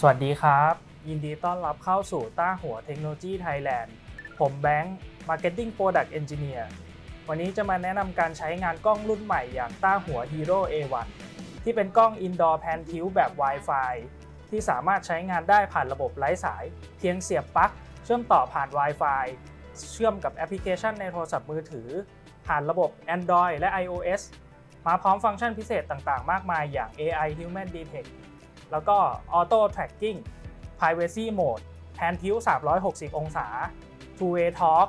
สวัสดีครับ ยินดีต้อนรับเข้าสู่ต้าหัวเทคโนโลยีไทยแลนด์ผมแบงค์ Marketing Product Engineer วันนี้จะมาแนะนำการใช้งานกล้องรุ่นใหม่อย่างต้าหัว Hero A1 ที่เป็นกล้อง Indoor Pan Tilt แบบ Wi-Fi ที่สามารถใช้งานได้ผ่านระบบไร้สาย เพียงเสียบปลั๊กเชื่อมต่อผ่าน Wi-Fi เชื่อมกับแอปพลิเคชันในโทรศัพท์มือถือ ผ่านระบบ Android และ iOS มาพร้อมฟังก์ชันพิเศษต่างๆ มากมายอย่าง AI Human Detect แล้วก็ Auto Tracking Privacy Mode Pan Tilt 360 องศา Two Way Talk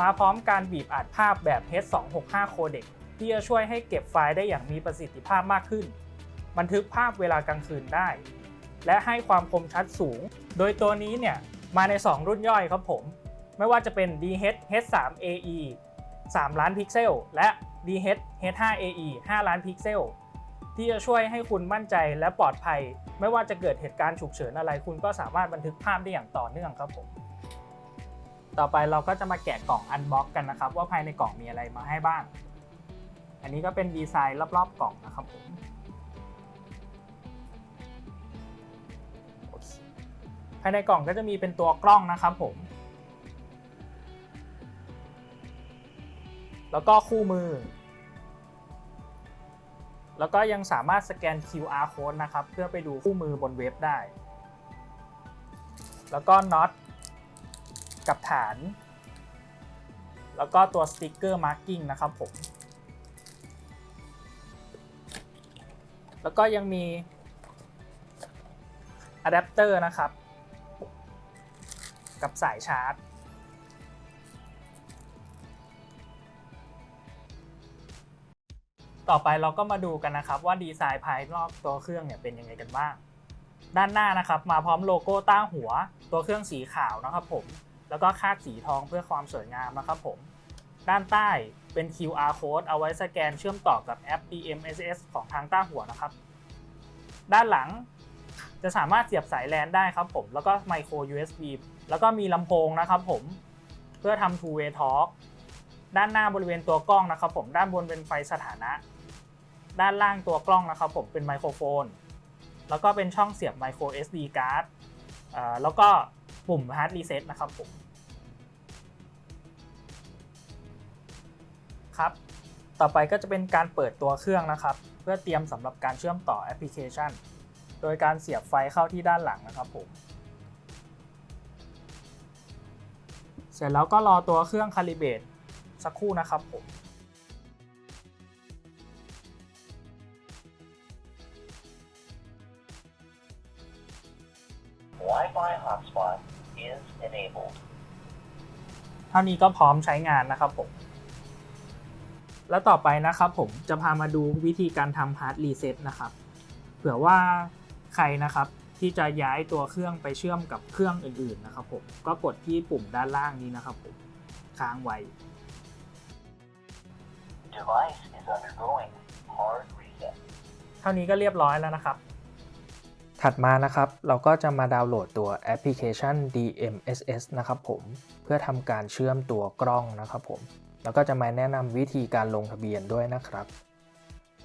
มาพร้อมการบีบอัดภาพแบบ H265 Codec ที่จะช่วยให้เก็บไฟล์ได้อย่างมีประสิทธิภาพมากขึ้น บันทึกภาพเวลากลางคืนได้ และให้ความคมชัดสูง โดยตัวนี้เนี่ยมาใน 2 รุ่นย่อยครับผม ไม่ว่าจะเป็น DH H3AE 3 ล้านพิกเซล และ DH H5AE 5 ล้านพิกเซล ที่จะช่วยให้คุณมั่นใจและปลอดภัย ไม่ว่าจะเกิดเหตุการณ์ฉุกเฉินอะไร คุณก็สามารถบันทึกภาพได้อย่างต่อเนื่องครับผมต่อไปเราก็จะมาแกะกล่องอันบ็อกกันนะครับ ว่าภายในกล่องมีอะไรมาให้บ้าง อันนี้ก็เป็นดีไซน์รอบๆกล่องนะครับผมภายในกล่องก็จะมีเป็นตัวกล้องนะครับผม แล้วก็คู่มือ แล้วก็ยังสามารถสแกน QR code นะครับ เพื่อไปดูคู่มือบนเว็บได้ แล้วก็น็อตกับฐาน แล้วก็ตัวสติกเกอร์มาร์กิ้งนะครับผม แล้วก็ยังมีอะแดปเตอร์นะครับ กับสายชาร์จ ต่อไปเราก็มาดูกันนะครับว่าดีไซน์ภายนอกตัวเครื่องเนี่ยเป็นยังไงกันบ้าง ด้านหน้านะครับมาพร้อมโลโก้ต้าหัว ตัวเครื่องสีขาวนะครับผม แล้วก็คาดสีทองเพื่อความสวยงามนะครับผม ด้านใต้เป็น QR code เอาไว้สแกนเชื่อมต่อกับแอป DMSS ของทางต้าหัวนะครับ ด้านหลังจะสามารถเสียบสายแลนได้ครับผม แล้วก็ไมโคร USB แล้วก็มีลำโพงนะครับผม เพื่อทำ two way talk ด้านหน้าบริเวณตัวกล้องนะครับผม ด้านบนเป็นไฟสถานะ ด้านล่างตัวกล้องนะครับผมเป็นไมโครโฟน แล้วก็เป็นช่องเสียบไมโคร SD card แล้วก็ปุ่ม hard reset นะครับผมครับ ต่อไปก็จะเป็นการเปิดตัวเครื่องนะครับ เพื่อเตรียมสำหรับการเชื่อมต่อแอปพลิเคชัน โดยการเสียบไฟเข้าที่ด้านหลังนะครับผม เสร็จแล้วก็รอตัวเครื่องคาลิเบตสักครู่นะครับผม Wi-Fi hotspot is enabled. เท่านี้ก็พร้อมใช้งานนะครับผม แล้วต่อไปนะครับผมจะพามาดูวิธีการทำ hard reset นะครับ เผื่อว่าใครนะครับที่จะย้ายตัวเครื่องไปเชื่อมกับเครื่องอื่นๆนะครับผม ก็กดที่ปุ่มด้านล่างนี้นะครับผม ค้างไว้ Device is undergoing hard reset. เท่านี้ก็เรียบร้อยแล้วนะครับ ถัดมานะครับ เราก็จะมาดาวน์โหลดตัวแอปพลิเคชัน DMSS นะครับผม เพื่อทำการเชื่อมตัวกล้องนะครับผม แล้วก็จะมาแนะนำวิธีการลงทะเบียนด้วยนะครับ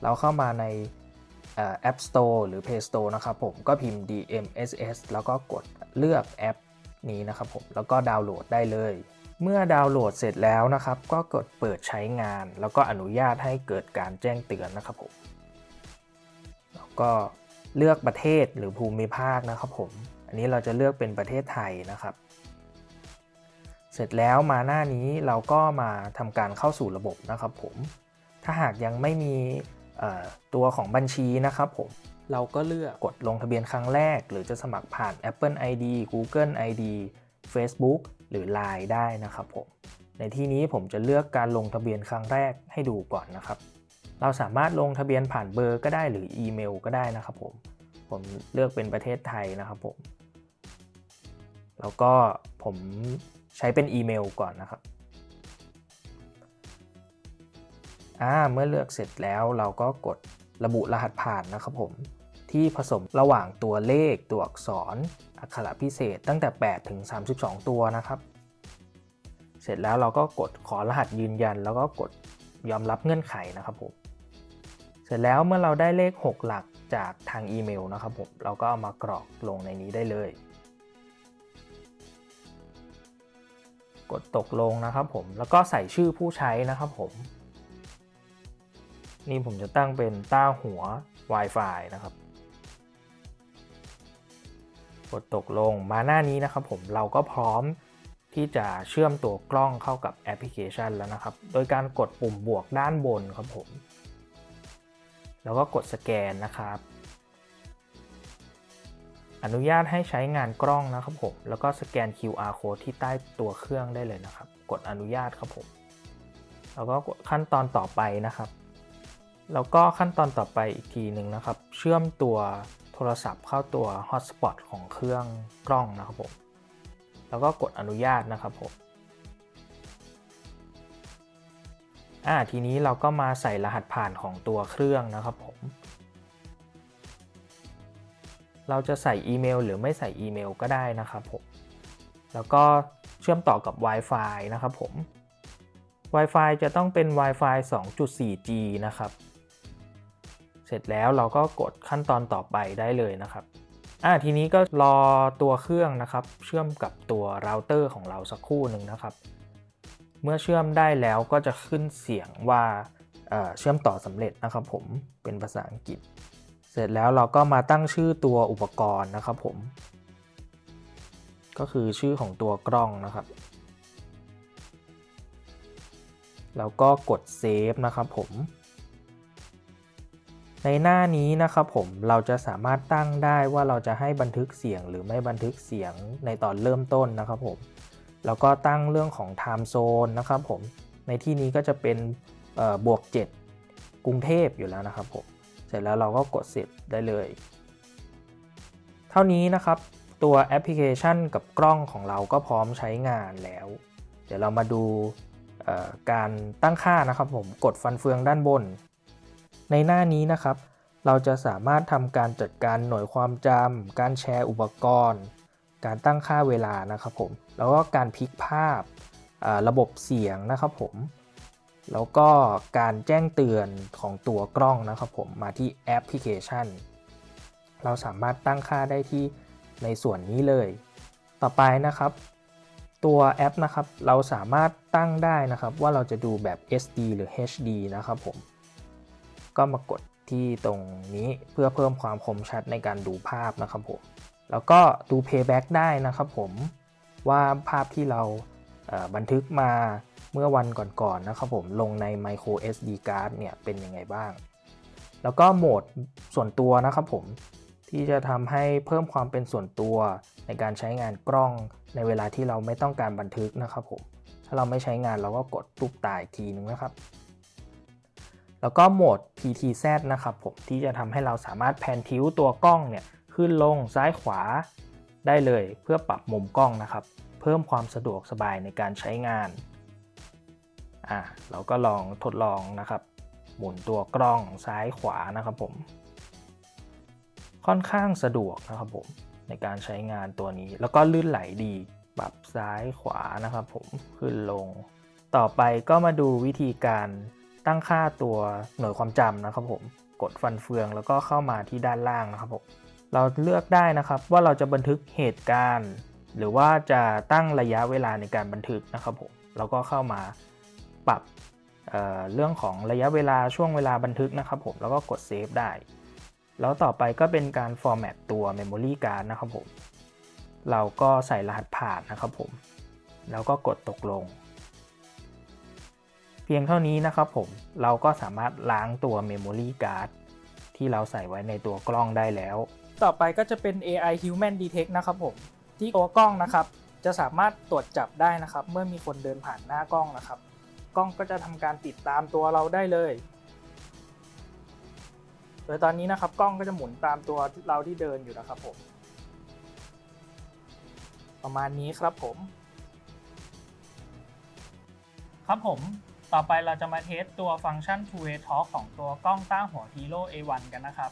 เราเข้ามาในเอ่อ App Store หรือ Play Store นะครับผม ก็พิมพ์ DMSS แล้วก็กดเลือกแอปนี้นะครับผม แล้วก็ดาวน์โหลดได้เลย เมื่อดาวน์โหลดเสร็จแล้วนะครับ ก็กดเปิดใช้งาน แล้วก็อนุญาตให้เกิดการแจ้งเตือนนะครับผม แล้วก็ เลือกประเทศหรือภูมิภาคนะครับผม อันนี้เราจะเลือกเป็นประเทศไทยนะครับ เสร็จแล้วมาหน้านี้เราก็มาทำการเข้าสู่ระบบนะครับผม ถ้าหากยังไม่มีตัวของบัญชีนะครับผม เราก็เลือกกดลงทะเบียนครั้งแรก หรือจะสมัครผ่าน Apple ID Google ID Facebook หรือ Line ได้นะครับผม ในที่นี้ผมจะเลือกการลงทะเบียนครั้งแรกให้ดูก่อนนะครับ เราสามารถลงทะเบียนผ่านเบอร์ก็ได้หรืออีเมลก็ได้นะครับผม ผมเลือกเป็นประเทศไทยนะครับผม แล้วก็ผมใช้เป็นอีเมลก่อนนะครับอ่าเมื่อเลือกเสร็จแล้วเราก็กดระบุรหัสผ่านนะครับผม ที่ผสมระหว่างตัวเลขตัวอักษร อักขระพิเศษตั้งแต่ 8 ถึง 32 ตัวนะครับ เสร็จแล้วเราก็กดขอรหัสยืนยัน แล้วก็กดยอมรับเงื่อนไขนะครับผม เสร็จแล้วเมื่อเราได้เลข 6 หลักจากทางอีเมลนะครับผมเราก็เอามากรอกลงในนี้ได้เลย กดตกลงนะครับผมแล้วก็ใส่ชื่อผู้ใช้นะครับผม นี่ผมจะตั้งเป็นต้าหัว Wi-Fi นะครับ กดตกลงมาหน้านี้นะครับผมเราก็พร้อมที่จะเชื่อมตัวกล้องเข้ากับแอปพลิเคชันแล้วนะครับ โดยการกดปุ่มบวกด้านบนครับผม แล้วก็กดสแกนนะครับ อนุญาตให้ใช้งานกล้องนะครับผม แล้วก็สแกน QR code ที่ใต้ตัวเครื่องได้เลยนะครับ กดอนุญาตครับผม แล้วก็กดขั้นตอนต่อไปนะครับ แล้วก็ขั้นตอนต่อไปอีกทีหนึ่งนะครับ เชื่อมตัวโทรศัพท์เข้าตัว Hotspot ของเครื่องกล้องนะครับผม แล้วก็กดอนุญาตนะครับผม อ่าทีนี้เราก็มาใส่รหัสผ่านของตัวเครื่องนะครับผม เราจะใส่อีเมลหรือไม่ใส่อีเมลก็ได้นะครับผม แล้วก็เชื่อมต่อกับ Wi-Fi นะครับผม Wi-Fi จะต้องเป็น Wi-Fi 2.4G นะครับ เสร็จแล้วเราก็กดขั้นตอนต่อไปได้เลยนะครับอ่าทีนี้ก็รอตัวเครื่องนะครับ เชื่อมกับตัวเราเตอร์ของเราสักครู่หนึ่งนะครับ เมื่อเชื่อมได้แล้วก็จะขึ้นเสียงว่าเเชื่อมต่อสำเร็จนะครับผมเป็นภาษาอังกฤษ เสร็จแล้วเราก็มาตั้งชื่อตัวอุปกรณ์นะครับผม ก็คือชื่อของตัวกล้องนะครับ แล้วก็กดเซฟนะครับผมในหน้านี้นะครับผมเราจะสามารถตั้งได้ว่าเราจะให้บันทึกเสียงหรือไม่บันทึกเสียงในตอนเริ่มต้นนะครับผม แล้วก็ตั้งเรื่องของ time zone นะครับผม ในที่นี้ก็จะเป็นบวก 7 กรุงเทพอยู่แล้วนะครับผม เสร็จแล้วเราก็กดเสร็จได้เลย เท่านี้นะครับตัวแอปพลิเคชันกับกล้องของเราก็พร้อมใช้งานแล้ว เดี๋ยวเรามาดูการตั้งค่านะครับผมกดฟันเฟืองด้านบน ในหน้านี้นะครับ เราจะสามารถทำการจัดการหน่วยความจำการแชร์อุปกรณ์ การตั้งค่าเวลานะครับผม แล้วก็การพลิกภาพระบบเสียงนะครับผม แล้วก็การแจ้งเตือนของตัวกล้องนะครับผมมาที่แอปพลิเคชัน เราสามารถตั้งค่าได้ที่ในส่วนนี้เลย ต่อไปนะครับ ตัวแอปนะครับเราสามารถตั้งได้นะครับว่าเราจะดูแบบ SD หรือ HD นะครับผม ก็มากด ที่ตรงนี้เพื่อเพิ่มความคมชัดในการดูภาพนะครับผม แล้วก็ดู playback ได้นะครับผมว่าภาพที่เราเบันทึกมาเมื่อวันก่อนๆนะครับผมลงใน micro SD card เนี่ยเป็นยังไงบ้าง แล้วก็โหมดส่วนตัวนะครับผมที่จะทำให้เพิ่มความเป็นส่วนตัวในการใช้งานกล้องในเวลาที่เราไม่ต้องการบันทึกนะครับผม ถ้าเราไม่ใช้งานเราก็กดรูปตายทีนึงนะครับ แล้วก็โหมด PTZ นะครับผมที่จะทำให้เราสามารถแพนทิวตัวกล้องเนี่ยขึ้นลงซ้ายขวาได้เลยเพื่อปรับมุมกล้องนะครับ เพิ่มความสะดวกสบายในการใช้งานอ่าเราก็ลองทดลองนะครับ หมุนตัวกล้องซ้ายขวานะครับผม ค่อนข้างสะดวกนะครับผมในการใช้งานตัวนี้ แล้วก็ลื่นไหลดีปรับซ้ายขวานะครับผมขึ้นลง ต่อไปก็มาดูวิธีการ ตั้งค่าตัวหน่วยความจำนะครับผมกดฟันเฟืองแล้วก็เข้ามาที่ด้านล่างนะครับผมเราเลือกได้นะครับว่าเราจะบันทึกเหตุการณ์ หรือว่าจะตั้งระยะเวลาในการบันทึกนะครับผมแล้วก็เข้ามาปรับเเรื่องของระยะเวลาช่วงเวลาบันทึกนะครับผมแล้วก็กดเซฟได้ แล้วต่อไปก็เป็นการ format ตัว memory card นะครับผมเราก็ใส่รหัสผ่านนะครับผม แล้วก็กดตกลง พียงเท่านี้นะครับผม เราก็สามารถล้างตัว memory card ที่เราใส่ไว้ในตัวกล้องได้แล้ว ต่อไปก็จะเป็น AI Human Detect นะครับผม ที่ตัวกล้องนะครับ จะสามารถตรวจจับได้นะครับ เมื่อมีคนเดินผ่านหน้ากล้องนะครับ กล้องก็จะทำการติดตามตัวเราได้เลย โดยตอนนี้นะครับกล้องก็จะหมุนตามตัวเราที่เดินอยู่นะครับผม ประมาณนี้ครับผม ครับผม ต่อไปเราจะมาเทสตัวฟังก์ชัน Two Way Talk ของตัวกล้องต้าหัว Hero A1 กันนะครับ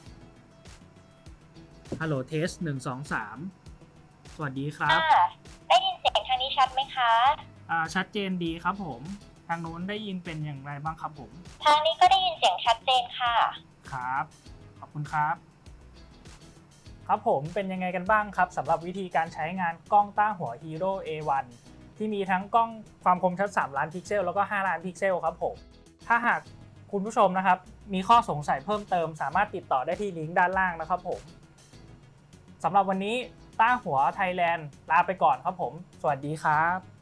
ฮัลโหลเทส1 2 3สวัสดีครับ ค่ะได้ยินเสียงทางนี้ชัดไหมคะ อ่าชัดเจนดีครับผม ทางนู้นได้ยินเป็นอย่างไรบ้างครับผม ทางนี้ก็ได้ยินเสียงชัดเจนค่ะ ครับ ขอบคุณครับ ครับผมเป็นยังไงกันบ้างครับสำหรับวิธีการใช้งานกล้องต้าหัว Hero A1 ที่มีทั้งกล้องความคมชัด 3 ล้านพิกเซลแล้วก็ 5 ล้านพิกเซลครับผม ถ้าหากคุณผู้ชมนะครับ มีข้อสงสัยเพิ่มเติม สามารถติดต่อได้ที่ลิงก์ด้านล่างนะครับผมสำหรับวันนี้ต้าหัวไทยแลนด์ลาไปก่อนครับผม สวัสดีครับ